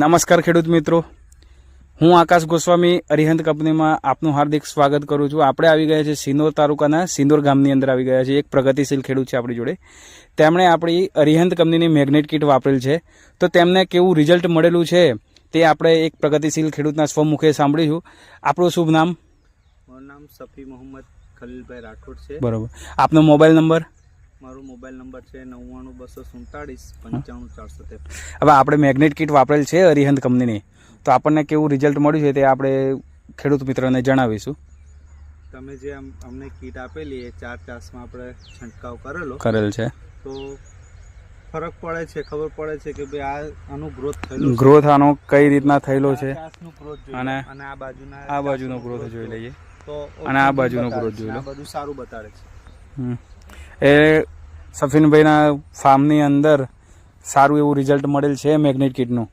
નમસ્કાર ખેડૂત મિત્રો. હું આકાશ ગોસ્વામી અરિહંત કંપનીમાં આપનું હાર્દિક સ્વાગત કરું છું. આપણે આવી ગયા છે સિંદોર તાલુકાના સિંદોર ગામની અંદર આવી ગયા છે એક પ્રગતિશીલ ખેડૂત છે આપણી જોડે. તેમણે આપણી અરિહંત કંપનીની મેગ્નેટ કીટ વાપરેલ છે. તો તેમને કેવું રિઝલ્ટ મળેલું છે તે આપણે એક પ્રગતિશીલ ખેડૂતના સ્વમુખે સાંભળીશું. આપણું શુભ નામ? મારું નામ સફી મોહમ્મદ ખલીલભાઈ રાઠોડ છે. બરોબર. આપનો મોબાઈલ નંબર? મારો મોબાઈલ નંબર છે નવ્વાણું બસો સુડતાળીસ પંચાણું ચારસો હવે આપણે મેગ્નેટ કીટ વાપરેલ છે અરિહંત કંપનીની. તો આપણને કેવું રિઝલ્ટ મળ્યું છે તે આપણે ખેડૂત મિત્રોને જણાવીશું. તમે જે અમ- અમને કીટ આપેલી એ ચાર ચાસમાં આપણે છંટકાવ કરેલો. કરેલ છે. તો ફરક પડે છે ખબર પડે છે કે ભાઈ આ આનો ગ્રોથ થયેલો ગ્રોથ આનો કઈ રીતના થયેલો છે? અને અને આ બાજુના આ બાજુનો ગ્રોથ જોઈ લઈએ. તો અને આ બાજુનો ગ્રોથ જોઈ લો. બધું સારું બતાડે છે. એ સફીનભાઈના ફાર્મની અંદર સારું એવું રિઝલ્ટ મળેલ છે મેગ્નેટ કીટનું.